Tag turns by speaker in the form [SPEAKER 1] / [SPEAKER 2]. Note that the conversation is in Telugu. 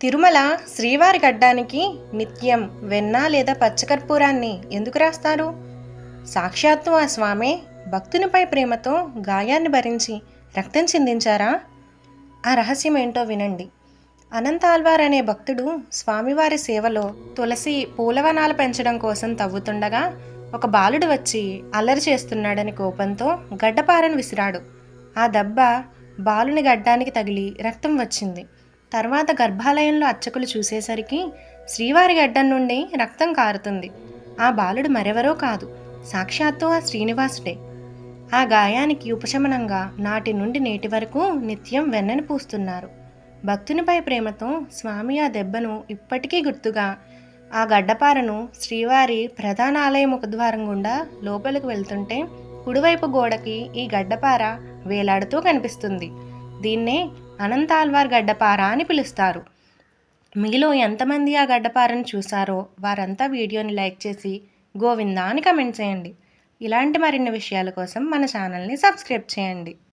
[SPEAKER 1] తిరుమల శ్రీవారి గడ్డానికి నిత్యం వెన్న లేదా పచ్చకర్పూరాన్ని ఎందుకు రాస్తారు? సాక్షాత్తు ఆ స్వామే భక్తునిపై ప్రేమతో గాయాన్ని భరించి రక్తం చిందించారా? ఆ రహస్యం ఏంటో వినండి. అనంతాల్వార్ అనే భక్తుడు స్వామివారి సేవలో తులసి పూలవనాలు పెంచడం కోసం తవ్వుతుండగా ఒక బాలుడు వచ్చి అల్లరి చేస్తున్నాడని కోపంతో గడ్డపారను విసిరాడు. ఆ దెబ్బ బాలుని గడ్డానికి తగిలి రక్తం వచ్చింది. తర్వాత గర్భాలయంలో అర్చకులు చూసేసరికి శ్రీవారి గడ్డం నుండి రక్తం కారుతుంది. ఆ బాలుడు మరెవరో కాదు. సాక్షాత్తు ఆ శ్రీనివాసుడే. ఆ గాయానికి ఉపశమనంగా నాటి నుండి నేటి వరకు నిత్యం వెన్నని పూస్తున్నారు. భక్తునిపై ప్రేమతో స్వామి ఆ దెబ్బను ఇప్పటికీ గుర్తుగా ఆ గడ్డపారను శ్రీవారి ప్రధాన ఆలయ ముఖద్వారం గుండా లోపలికి వెళ్తుంటే కుడివైపు గోడకి ఈ గడ్డపార వేలాడుతూ కనిపిస్తుంది. దీన్నే అనంతాల్వార్ గడ్డపార అని పిలుస్తారు. మీలో ఎంతమంది ఆ గడ్డపారను చూశారో వారంతా వీడియోని లైక్ చేసి గోవిందా అని కమెంట్ చేయండి. ఇలాంటి మరిన్ని విషయాల కోసం మన ఛానల్ని సబ్స్క్రైబ్ చేయండి.